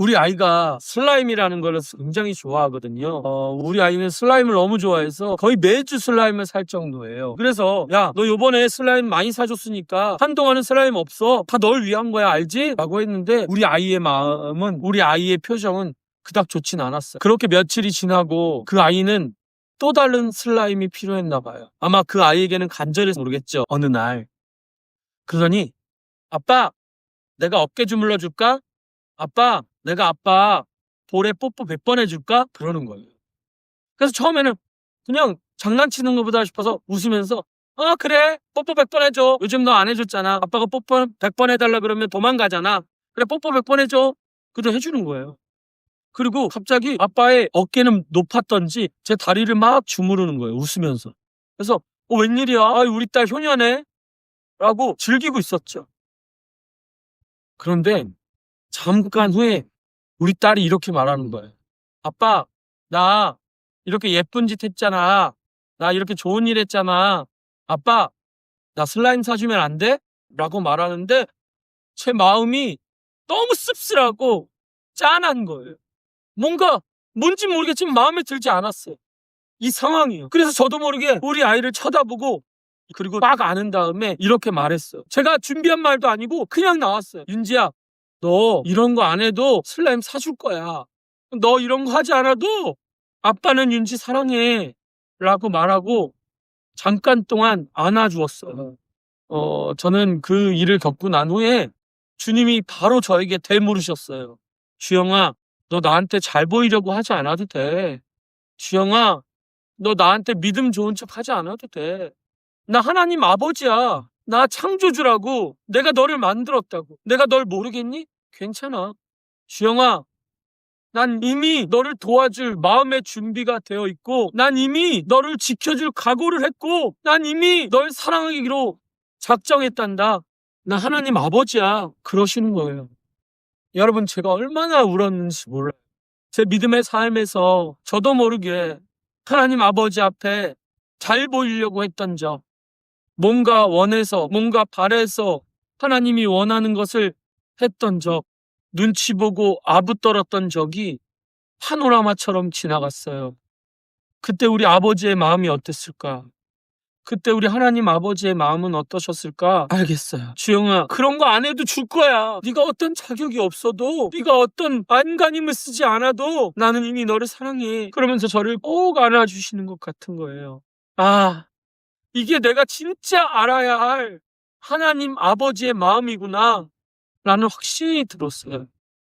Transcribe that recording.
우리 아이가 슬라임이라는 걸 굉장히 좋아하거든요. 어, 우리 아이는 슬라임을 너무 좋아해서 거의 매주 슬라임을 살 정도예요. 그래서 야, 너 요번에 슬라임 많이 사줬으니까 한동안은 슬라임 없어. 다 널 위한 거야, 알지? 라고 했는데 우리 아이의 마음은 우리 아이의 표정은 그닥 좋진 않았어요. 그렇게 며칠이 지나고 그 아이는 또 다른 슬라임이 필요했나 봐요. 아마 그 아이에게는 간절해서 모르겠죠. 어느 날. 그러더니 아빠, 내가 어깨 주물러 줄까? 아빠, 내가 아빠 볼에 뽀뽀 100번 해줄까? 그러는 거예요. 그래서 처음에는 그냥 장난치는 것보다 싶어서 웃으면서 어 그래. 뽀뽀 100번 해줘. 요즘 너 안 해줬잖아. 아빠가 뽀뽀 100번 해달라 그러면 도망가잖아. 그래 뽀뽀 100번 해줘. 그래도 해주는 거예요. 그리고 갑자기 아빠의 어깨는 높았던지 제 다리를 막 주무르는 거예요 웃으면서. 그래서 어 웬일이야? 아, 우리 딸 효녀네. 라고 즐기고 있었죠. 그런데 잠깐 후에 우리 딸이 이렇게 말하는 거예요. 아빠, 나 이렇게 예쁜 짓 했잖아. 나 이렇게 좋은 일 했잖아. 아빠, 나 슬라임 사주면 안 돼? 라고 말하는데 제 마음이 너무 씁쓸하고 짠한 거예요. 뭔가 뭔지 모르겠지만 마음에 들지 않았어요. 이 상황이요. 그래서 저도 모르게 우리 아이를 쳐다보고 그리고 막 아는 다음에 이렇게 말했어요. 제가 준비한 말도 아니고 그냥 나왔어요. 윤지야, 너 이런 거 안 해도 슬라임 사줄 거야. 너 이런 거 하지 않아도 아빠는 윤지 사랑해. 라고 말하고 잠깐 동안 안아주었어요. 어, 저는 그 일을 겪고 난 후에 주님이 바로 저에게 대물으셨어요. 주영아, 너 나한테 잘 보이려고 하지 않아도 돼. 주영아, 너 나한테 믿음 좋은 척 하지 않아도 돼. 나 하나님 아버지야. 나 창조주라고. 내가 너를 만들었다고. 내가 널 모르겠니? 괜찮아. 주영아, 난 이미 너를 도와줄 마음의 준비가 되어 있고, 난 이미 너를 지켜줄 각오를 했고, 난 이미 널 사랑하기로 작정했단다. 나 하나님 아버지야. 그러시는 거예요. 여러분, 제가 얼마나 울었는지 몰라요. 제 믿음의 삶에서 저도 모르게 하나님 아버지 앞에 잘 보이려고 했던 적, 뭔가 원해서, 뭔가 바래서 하나님이 원하는 것을 했던 적, 눈치 보고 아부 떨었던 적이 파노라마처럼 지나갔어요. 그때 우리 아버지의 마음이 어땠을까? 그때 우리 하나님 아버지의 마음은 어떠셨을까? 알겠어요. 주영아, 그런 거 안 해도 줄 거야. 네가 어떤 자격이 없어도, 네가 어떤 안간힘을 쓰지 않아도 나는 이미 너를 사랑해. 그러면서 저를 꼭 안아주시는 것 같은 거예요. 아, 이게 내가 진짜 알아야 할 하나님 아버지의 마음이구나. 라는 확신이 들었어요.